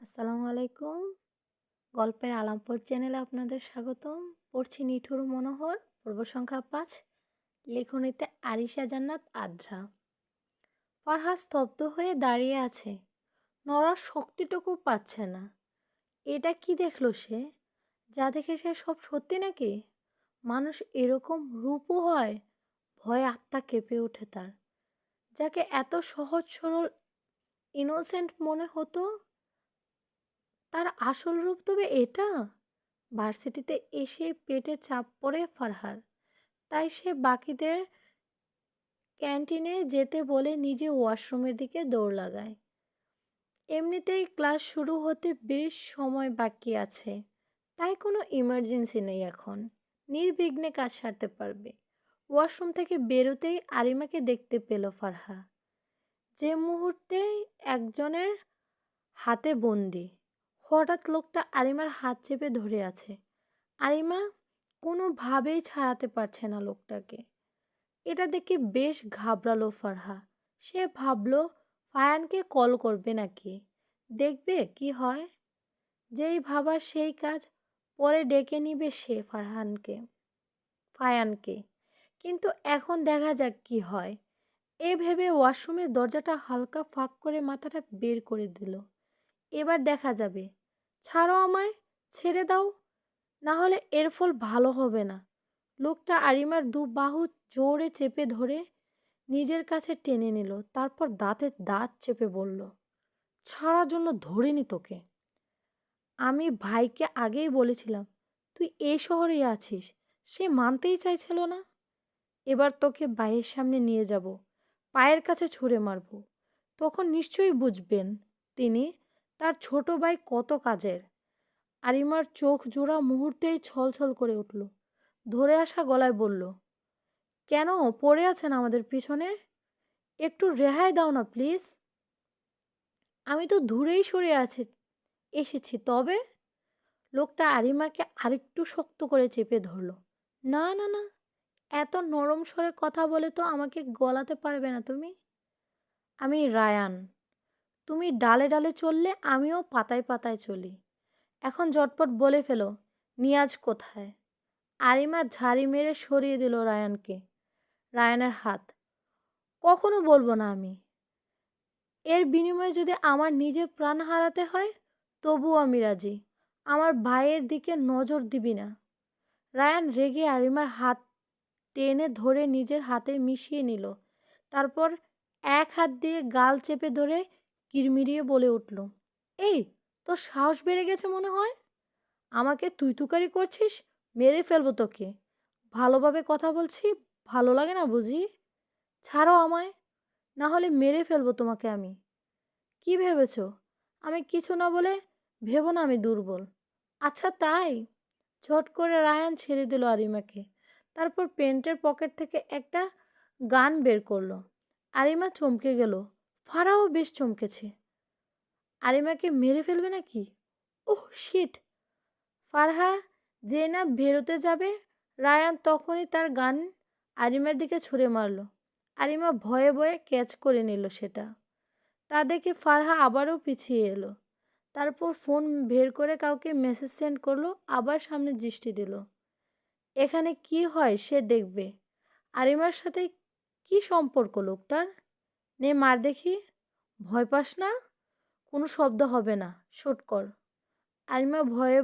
আসসালামু আলাইকুম। গল্পের আলামপুর চ্যানেলে আপনাদের স্বাগতম। পড়ছি নিঠুর মনোহর, পর্ব সংখ্যা পাঁচ, লেখনীতে আরিশা জান্নাত আদ্রা। ফারহা স্তব্ধ হয়ে দাঁড়িয়ে আছে। নড়ার শক্তিটুকু পাচ্ছে না। এটা কি দেখল সে? যা দেখে সে সব সত্যি নাকি? মানুষ এরকম রূপও হয়, ভয়ে আত্মা কেঁপে ওঠে তার। যাকে এত সহজ সরল ইনোসেন্ট মনে হতো তার আসল রূপ তবে এটা? ভার্সিটিতে এসে পেটে চাপ পড়ে ফারহার। তাই সে বাকিদের ক্যান্টিনে যেতে বলে নিজে ওয়াশরুমের দিকে দৌড় লাগায়। এমনিতেই ক্লাস শুরু হতে বেশ সময় বাকি আছে। তাই কোনো ইমার্জেন্সি নেই এখন। নির্বিঘ্নে কাজ সারতে পারবে। ওয়াশরুম থেকে বেরোতেই আরিমাকে দেখতে পেল ফারহা। যে মুহূর্তে একজনের হাতে বন্দি। হঠাৎ লোকটা আলিমার হাত চেপে ধরে আছে। আলিমা কোনোভাবেই ছাড়াতে পারছে না লোকটাকে। এটা দেখে বেশ ঘাবড়ালো ফারহা সে ভাবলো, ফায়ানকে কল করবে নাকি? দেখবে কি হয়? যেই ভাবা সেই কাজ পরে ডেকে নিবে সে ফারহানকে, ফায়ানকে। কিন্তু এখন দেখা যাক কি হয়। এ ভেবে ওয়াশরুমের দরজাটা হালকা ফাঁক করে মাথাটা বের করে দিল। এবার দেখা যাবে ছাড়ো আমায়, ছেড়ে দাও। না হলে এর ফল ভালো হবে না। লোকটা আরিমার দু বাহু জোরে চেপে ধরে নিজের কাছে টেনে নিল, তারপর দাঁতে দাঁত চেপে বলল, ছাড়ার জন্য ধরিনি তোকে। আমি ভাইকে আগেই বলেছিলাম, তুই এই শহরেই আছিস, সে মানতেই চাইছিল না। এবার তোকে বাইয়ের সামনে নিয়ে যাব, পায়ের কাছে ছুঁড়ে মারব। তখন নিশ্চয়ই বুঝবেন তিনি তার ছোট ভাই কত কাজের? আরিমার চোখ জোড়া মুহূর্তেই ছলছল করে উঠল। ধরে আসা গলায় বলল, কেন, পড়ে আছেন আমাদের পিছনে? একটু রেহাই দাও না, প্লিজ। আমি তো দূরেই সরে আছে, এসেছি, তবে? লোকটা আরিমাকে আরেকটু শক্ত করে চেপে ধরল। না না না, এত নরম স্বরে কথা বলে তো আমাকে গলাতে পারবে না তুমি? আমি রায়ান। তুমি ডালে ডালে চললে আমিও পাতায় পাতায় চলি। এখন ঝটপট বলে ফেলো, নিয়াজ কোথায়? আরিমা ঝাড়ি মেরে সরিয়ে দিল রায়ানকে। রায়ানের হাত, কখনো বলব না আমি। এর বিনিময়ে যদি আমার নিজে প্রাণ হারাতে হয়, তবুও আমি রাজি। আমার ভাইয়ের দিকে নজর দিবি না। রায়ান রেগে আরিমার হাত টেনে ধরে নিজের হাতে মিশিয়ে নিল। তারপর এক হাত দিয়ে গাল চেপে ধরে কিরমিরিয়ে বলে উঠল, এই, তোর সাহস বেড়ে গেছে মনে হয়? আমাকে তুই তুকারি করছিস, মেরে ফেলব তোকে। ভালোভাবে কথা বলছি, ভালো লাগে না বুঝি? ছাড়ো আমায়, না হলে মেরে ফেলব তোমাকে আমি। কি ভেবেছ? আমি কিছু না বলে ভেবো না আমি দুর্বল। আচ্ছা তাই? ঝট করে রায়ান ছেড়ে দিল আরিমাকে। তারপর পেন্টের পকেট থেকে একটা গান বের করল। আরিমা চমকে গেল ফারাও বেশ চমকেছে। আরিমাকে মেরে ফেলবে নাকি? ওহ শিট ফারহা যে না বেরোতে যাবে, রায়ান তখনই তার গান আরিমার দিকে ছুঁড়ে মারল। আরিমা ভয়ে ভয়ে ক্যাচ করে নিল সেটা। তা দেখে ফারহা আবারও পিছিয়ে এলো। তারপর ফোন বের করে কাউকে মেসেজ সেন্ড করল, আবার সামনে দৃষ্টি দিল। এখানে কি হয় সে দেখবে। আরিমার সাথে কি সম্পর্ক লোকটার? নে মার দেখি। ভয় পাস না, কোনো শব্দ হবে না, শুট কর। আরিমা ভয়ে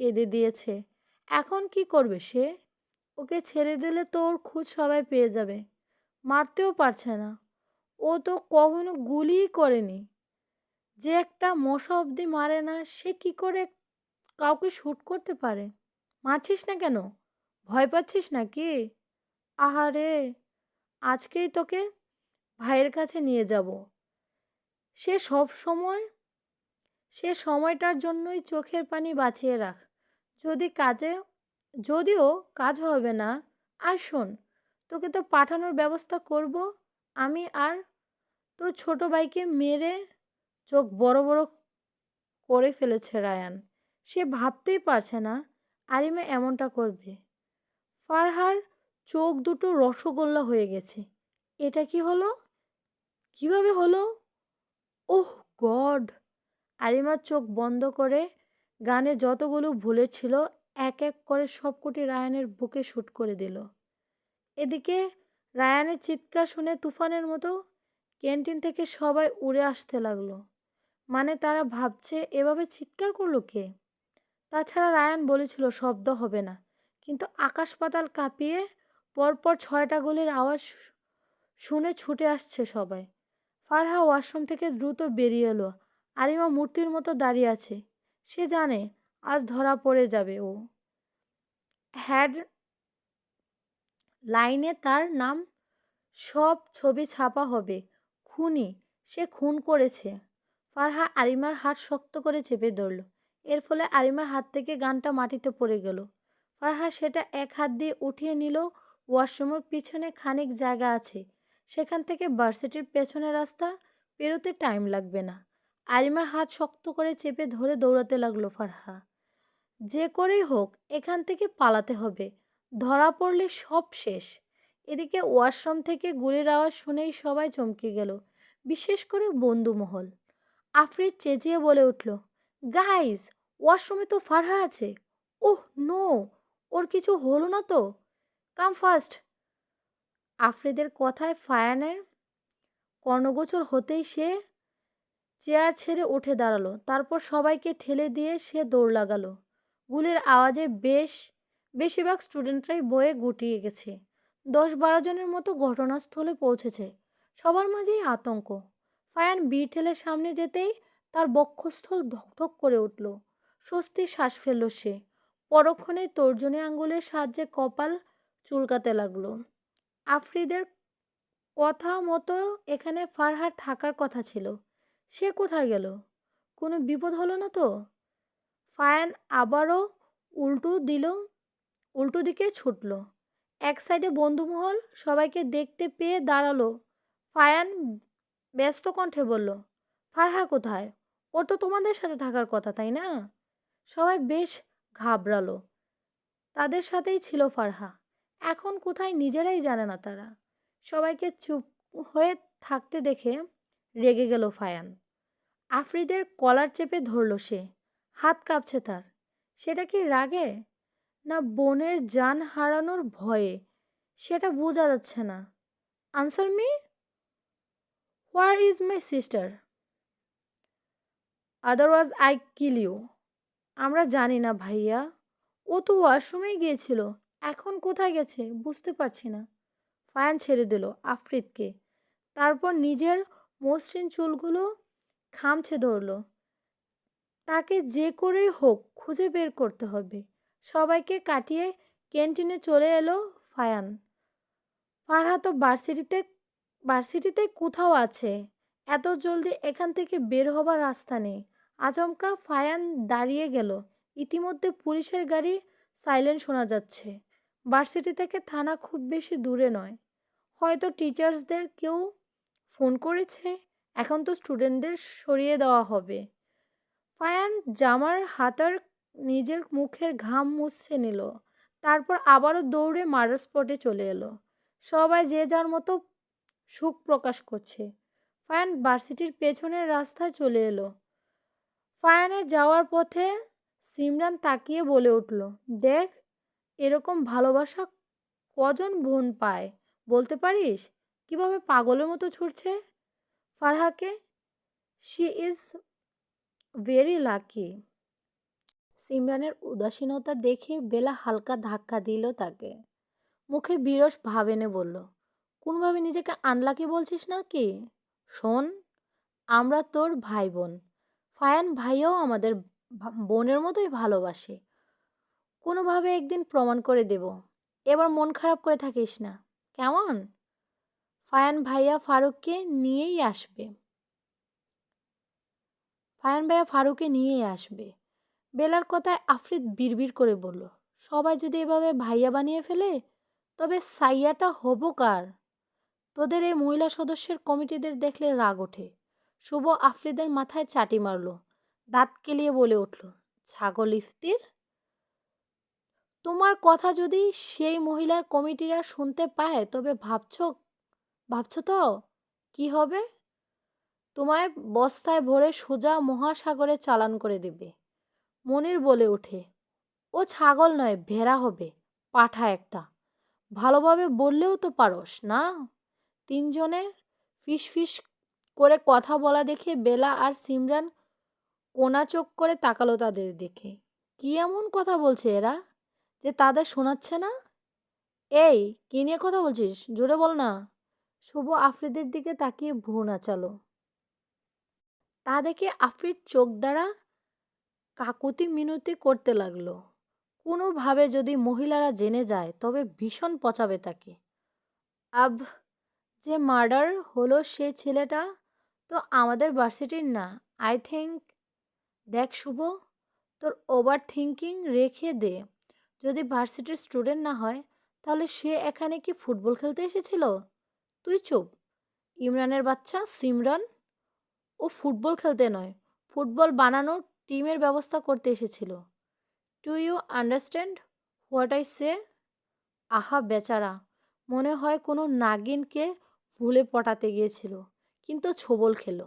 কেঁদে দিয়েছে, এখন কি করবে সে? ওকে ছেড়ে দিলে তো ওর খোঁজ সবাই পেয়ে যাবে, মারতেও পারছে না। ও তো কখনো গুলিই করেনি। যে একটা মশা অবধি মারে না, সে কি করে কাউকে শ্যুট করতে পারে? মারছিস না কেন? ভয় পাচ্ছিস না কি আহারে, আজকেই তোকে ভাইয়ের কাছে নিয়ে যাব। সে সব সময়, সে সময়টার জন্যই চোখের পানি বাঁচিয়ে রাখ। যদি কাজে, যদিও কাজ হবে না, আর শোন, তোকে তো পাঠানোর ব্যবস্থা করব, আমি আর তোর ছোট ভাইকে মেরে চোখ বড় বড় করে ফেলেছে রায়ান। সে ভাবতেই পারছে না আরিমা এমনটা করবে। ফারহার চোখ দুটো রসগোল্লা হয়ে গেছে। এটা কি হলো? কীভাবে হলো? ওহ গড! আলিমার চোখ বন্ধ করে গানে যতগুলো ভুলে ছিল, এক এক করে সবকটি রায়ানের বুকে শ্যুট করে দিল। এদিকে রায়ানের চিৎকার শুনে তুফানের মতো ক্যান্টিন থেকে সবাই উড়ে আসতে লাগল। মানে তারা ভাবছে, এভাবে চিৎকার করল কে? তাছাড়া রায়ান বলেছিল, শব্দ হবে না। কিন্তু আকাশ পাতাল কাঁপিয়ে পরপর ছয়টা গুলির আওয়াজ শুনে ছুটে আসছে সবাই। ফারহা ওয়াশরুম থেকে দ্রুত বেরিয়ে এলো। আরিমা মূর্তির মতো দাঁড়িয়ে আছে। সে জানে আজ ধরা পড়ে যাবে ও। হ্যাড লাইনে তার নাম। সব ছবি ছাপা হবে। খুনি, সে খুন করেছে। ফারহা আরিমার হাত শক্ত করে চেপে ধরল। এর ফলে আরিমার হাত থেকে গানটা মাটিতে পড়ে গেল। ফারহা সেটা এক হাত দিয়ে উঠিয়ে নিল। ওয়াশরুমের পিছনে খানিক জায়গা আছে। সেখান থেকে ভার্সিটির পেছনের রাস্তা পেরোতে টাইম লাগবে না। আরিমার হাত শক্ত করে চেপে ধরে দৌড়াতে লাগল ফারহা যে করেই হোক, এখান থেকে পালাতে হবে। ধরা পড়লে সব শেষ। এদিকে ওয়াশরুম থেকে গুলির আওয়াজ শুনেই সবাই চমকে গেল, বিশেষ করে বন্ধুমহল আফরিদ চেঁচিয়ে বলে উঠল গাইজ ওয়াশরুমে তো ফারহা আছে। ওহ নো ওর কিছু হলো না তো? কাম ফার্স্ট আফ্রিদের কথায় ফায়ানের কর্ণগোচর হতেই সে চেয়ার ছেড়ে উঠে দাঁড়াল। তারপর সবাইকে ঠেলে দিয়ে সে দৌড় লাগালো। গুলির আওয়াজে বেশ, বেশিরভাগ স্টুডেন্টরাই বয়ে গুটিয়ে গেছে। দশ বারো জনের মতো ঘটনাস্থলে পৌঁছেছে। সবার মাঝেই আতঙ্ক। ফায়ান বীর ঠেলে সামনে যেতেই তার বক্ষস্থল ধকধক করে উঠল। স্বস্তির শ্বাস ফেলল সে। পরক্ষণে তর্জনী আঙ্গুলের সাহায্যে কপাল চুলকাতে লাগল। আফ্রিদের কথা মতো এখানে ফারহার থাকার কথা ছিল। সে কোথায় গেল? কোনো বিপদ হলো না তো? ফায়ান আবারও উল্টো দিল, উল্টো দিকে ছুটল। এক সাইডে বন্ধুমহল, সবাইকে দেখতে পেয়ে দাঁড়াল। ফায়ান ব্যস্ত কণ্ঠে বলল, ফারহা কোথায়? ও তো তোমাদের সাথে থাকার কথা, তাই না? সবাই বেশ ঘাবড়ালো। তাদের সাথেই ছিল ফারহা। এখন কোথায় নিজেরাই জানে না তারা। সবাইকে চুপ হয়ে থাকতে দেখে রেগে গেল ফায়ান। আফ্রিদের কলার চেপে ধরল সে। হাত কাঁপছে তার। সেটা কি রাগে? না বোনের যান হারানোর ভয়ে? সেটা বোঝা যাচ্ছে না। Answer me? Where is my sister? Otherwise I kill you. আমরা জানি না ভাইয়া। ও তো ওয়াশরুমেই গিয়েছিল। এখন কোথায় গেছে বুঝতে পারছি না। ফায়ান ছেড়ে দিল আফ্রিদকে। তারপর নিজের মসৃণ চুলগুলো খামছে ধরল। তাকে যে করেই হোক খুঁজে বের করতে হবে। সবাইকে কাটিয়ে ক্যান্টিনে চলে এলো ফায়ান। ফারহা তো ভার্সিটিতে ভার্সিটিতে কোথাও আছে। এত জলদি এখান থেকে বের হবার রাস্তা নেই। আচমকা ফায়ান দাঁড়িয়ে গেল। ইতিমধ্যে পুলিশের গাড়ি সাইলেন্ট শোনা যাচ্ছে। ভার্সিটি থেকে থানা খুব বেশি দূরে নয়। হয়তো টিচার্সদের কেউ ফোন করেছে, এখন তো স্টুডেন্টদের সরিয়ে দেওয়া হবে। ফায়ান জামার হাতার নিজের মুখের ঘাম মুছছে নিল, তারপর আবারও দৌড়ে মার্ডার স্পটে চলে এলো। সবাই যে যার মতো সুখ প্রকাশ করছে। ফায়ান ভার্সিটির পেছনের রাস্তায় চলে এলো। ফায়ানের যাওয়ার পথে সিমরান তাকিয়ে বলে উঠল, দেখ এরকম ভালোবাসা কজন বোন পায়? বলতে পারিস? কীভাবে পাগলের মতো ছুটছে? ফারহাকে? শি ইজ ভেরি লাকি সিমরানের উদাসীনতা দেখে বেলা হালকা ধাক্কা দিল তাকে। মুখে বিরস ভাব এনে বলল, কোনোভাবে নিজেকে আনলাকি বলছিস না কি শোন, আমরা তোর ভাই বোন। ফায়ান ভাইও আমাদের বোনের মতোই ভালোবাসে। কোনোভাবে একদিন প্রমাণ করে দেব। এবার মন খারাপ করে থাকিস না। কেমন? ফায়ান ভাইয়া ফারুককে নিয়েই আসবে। ফায়ান ভাইয়া ফারুককে নিয়েই আসবে। বেলার কথায় আফ্রিদ বিড়বিড় করে বলল, সবাই যদি এভাবে ভাইয়া বানিয়ে ফেলে, তবে সাইয়াটা হব কার? তোদের এই মহিলা সদস্যের কমিটিদের দেখলে রাগ ওঠে। শুভ আফ্রিদের মাথায় চাটি মারল, দাঁত কেলিয়ে বলে উঠল, ছাগল ইফতির? তোমার কথা যদি সেই মহিলার কমিটিরা শুনতে পায়, তবে ভাবছ ভাবছ তো? কি হবে? তোমায় বস্তায় ভরে সোজা মহাসাগরে চালান করে দেবে। মনির বলে ওঠে, ও ছাগল নয়, ভেড়া হবে, পাঠা একটা। ভালোভাবে বললেও তো পারস না? তিনজনের ফিস ফিস করে কথা বলা দেখে বেলা আর সিমরান কোনা চোখ করে তাকালো তাদের দেখে কি এমন কথা বলছে এরা? যে তাদের শোনাচ্ছে না? এই, কি নিয়ে কথা বলছিস? জোরে বল না। শুভ আফ্রিদের দিকে তাকিয়ে ভ্রু নাচালো। তা দেখে আফ্রিদ চোখ দ্বারা কাকুতি মিনতি করতে লাগল। কোনোভাবে যদি মহিলারা জেনে যায়, তবে ভীষণ পচাবে তাকে। আব, যে মার্ডার হলো সে ছেলেটা তো আমাদের ভার্সিটির না। আই থিঙ্ক, দেখ শুভ, তোর ওভার থিঙ্কিং রেখে দে। যদি ভার্সিটির স্টুডেন্ট না হয়, তাহলে সে এখানে কি ফুটবল খেলতে এসেছিল? তুই চুপ। ইমরানের বাচ্চা সিমরান? ও ফুটবল খেলতে নয়, ফুটবল বানানোর টিমের ব্যবস্থা করতে এসেছিল। To you understand what I say আহা বেচারা, মনে হয় কোনো নাগিনকে ভুলে পটাতে গিয়েছিল, কিন্তু ছোবল খেলো।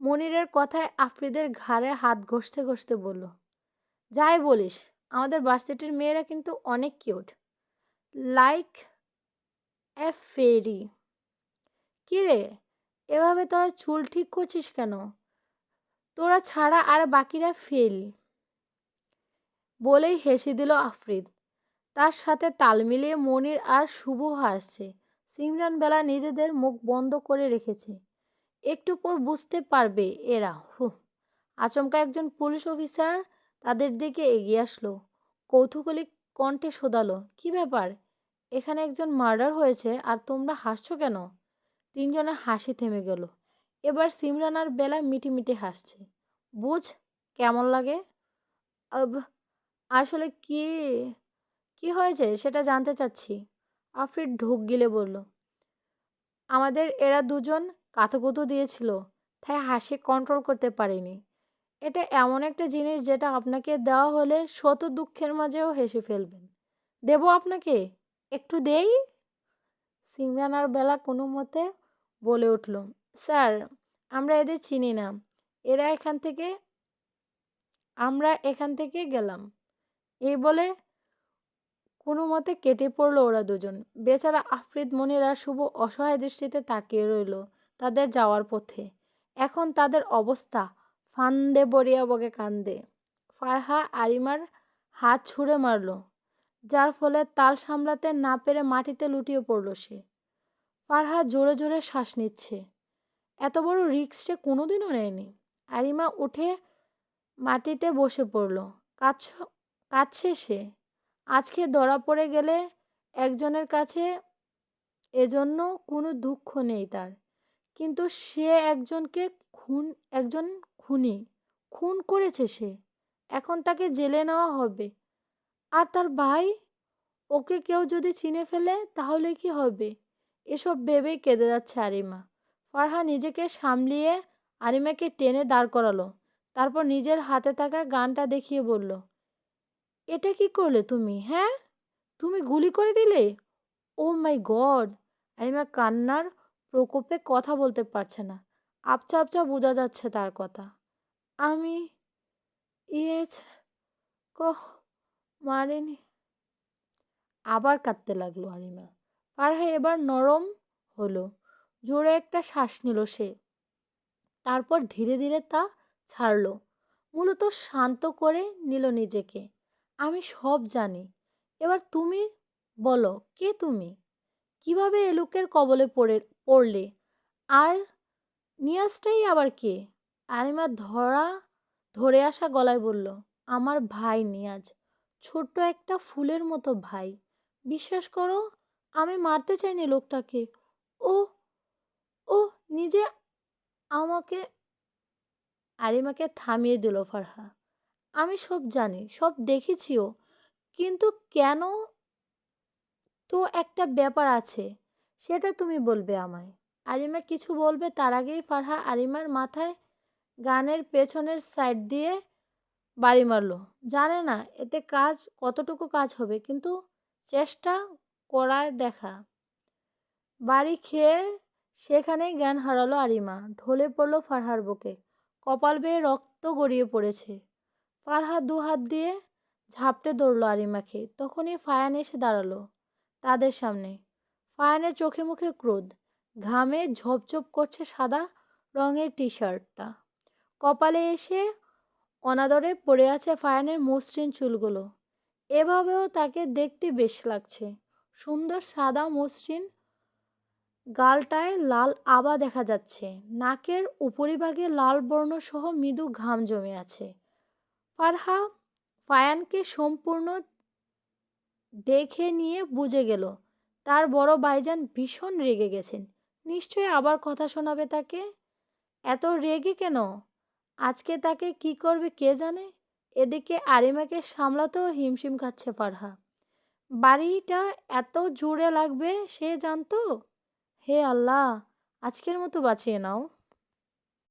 মনিরের কথায় আফ্রিদের ঘাড়ে হাত ঘষতে ঘষতে বলল, যাই বলিস আমাদের ভার্সিটির মেয়েরা কিন্তু অনেক কিউট লাইক এ ফেরি কিরে এভাবে তোরা চুল ঠিক করছিস কেন? তোরা ছাড়া আর বাকিরা ফেল বলেই হেসে দিল আফরিদ। তার সাথে তাল মিলিয়ে মনির আর শুভ হাসছে। সিমরান বেলা নিজেদের মুখ বন্ধ করে রেখেছে। একটু পর বুঝতে পারবে এরা। হু আচমকা একজন পুলিশ অফিসার তাদের দিকে এগিয়ে আসলো। কৌতূহলী কণ্ঠে শোধালো, কি ব্যাপার? এখানে একজন মার্ডার হয়েছে আর তোমরা হাসছো কেন? তিনজনের হাসি থেমে গেল। এবার সিমরান আর বেলা মিটি মিটি হাসছে। বুঝ, কেমন লাগে? আসলে কি কি হয়েছে সেটা জানতে চাচ্ছি। আফরিদ ঢোক গিলে বলল, আমাদের এরা দুজন কাতুকুতু দিয়েছিল, তাই হাসি কন্ট্রোল করতে পারিনি। এটা এমন একটা জিনিস যেটা আপনাকে দেওয়া হলে শত দুঃখের মাঝেও হেসে ফেলবেন। দেব আপনাকে? একটু দেই? সিমরান আর বেলা কোনো মতে বলে উঠল, স্যার, আমরা এদের চিনি না। এরা এখান থেকে, আমরা এখান থেকে গেলাম। এই বলে কোনো মতে কেটে পড়ল ওরা দুজন। বেচারা আফ্রিদ মনির আর শুভ অসহায় দৃষ্টিতে তাকিয়ে রইল তাদের যাওয়ার পথে। এখন তাদের অবস্থা ফান্দে বরিয়া বগে কান্দে। ফারহা আরিমার হাত ছুঁড়ে মারল, যার ফলে তাল সামলাতে না পেরে মাটিতে লুটিয়ে পড়ল সে। ফারহা জোরে জোরে শ্বাস নিচ্ছে। এত বড় রিক্স সে কোনোদিনও নেয়নি। আরিমা উঠে মাটিতে বসে পড়ল। কাছ, কাছে সে? আজকে ধরা পড়ে গেলে একজনের কাছে এজন্য কোনো দুঃখ নেই তার। কিন্তু সে একজনকে খুন, একজন খুনি, খুন করেছে সে। এখন তাকে জেলে নেওয়া হবে। আর তার ভাই? ওকে কেউ যদি চিনে ফেলে, তাহলে কি হবে? এসব ভেবেই কেঁদে যাচ্ছে আরিমা। ফারহা নিজেকে সামলিয়ে আরিমাকে টেনে দাঁড় করালো। তারপর নিজের হাতে থাকা গানটা দেখিয়ে বলল, এটা কি করলে তুমি হ্যাঁ? তুমি গুলি করে দিলে? ও মাই গড! আরিমা কান্নার প্রকোপে কথা বলতে পারছে না। আপচা আপচা বোঝা যাচ্ছে তার কথা। আমি ইয়েছ কহ মারেনি। আবার কাঁদতে লাগল আরিমা। পারহা এবার নরম হলো, জোরে একটা শ্বাস নিল সে। তারপর ধীরে ধীরে তা ছাড়লো, মূলত শান্ত করে নিল নিজেকে। আমি সব জানি। এবার তুমি বলো, কে তুমি? কীভাবে এ লোকের কবলে পড়ে, পড়লে? আর নিয়াজটাই আবার কে? আরিমা ধরা, ধরে আসা গলায় বলল, আমার ভাই নিয়াজ, ছোট্ট একটা ফুলের মতো ভাই। বিশ্বাস করো, আমি মারতে চাইনি লোকটাকে। ও ও নিজে আমাকে আরিমাকে থামিয়ে দিল ফারহা আমি সব জানি, সব দেখেছিও কিন্তু কেন তো একটা ব্যাপার আছে, সেটা তুমি বলবে আমায়। আরিমা কিছু বলবে, তার আগেই ফারহা আরিমার মাথায় গানের পেছনের সাইড দিয়ে বাড়ি মারল। জানে না, এতে কাজ, কতটুকু কাজ হবে, কিন্তু চেষ্টা করায় দেখা। বাড়ি খেয়ে সেখানেই জ্ঞান হারালো আরিমা। ঢলে পড়ল ফারহার বুকে। কপাল বেয়ে রক্ত গড়িয়ে পড়েছে। ফারহা দু হাত দিয়ে ঝাপটে ধরল আরিমাকে। তখনই ফায়ান এসে দাঁড়াল তাদের সামনে। ফায়ানের চোখে মুখে ক্রোধ। ঘামে ঝপঝপ করছে সাদা রঙের টি শার্টটা কপালে এসে অনাদরে পড়ে আছে ফায়ানের মসৃণ চুলগুলো। এভাবেও তাকে দেখতে বেশ লাগছে। সুন্দর সাদা মসৃণ গালটায় লাল আবা দেখা যাচ্ছে। নাকের উপরিভাগে লাল বর্ণ সহ মৃদু ঘাম জমে আছে। ফারহা ফায়ানকে সম্পূর্ণ দেখে নিয়ে বুঝে গেল, তার বড় ভাইজান ভীষণ রেগে গেছেন। নিশ্চয়ই আবার কথা শোনাবে তাকে? এত রেগে কেন? আজকে তাকে কি করবে কে জানে? এদিকে আরিমাকে সামলাতেও হিমশিম খাচ্ছে ফারহা। বাড়িটা এত জুড়ে লাগবে, সে জানতো? হে আল্লাহ, আজকের মতো বাঁচিয়ে নাও।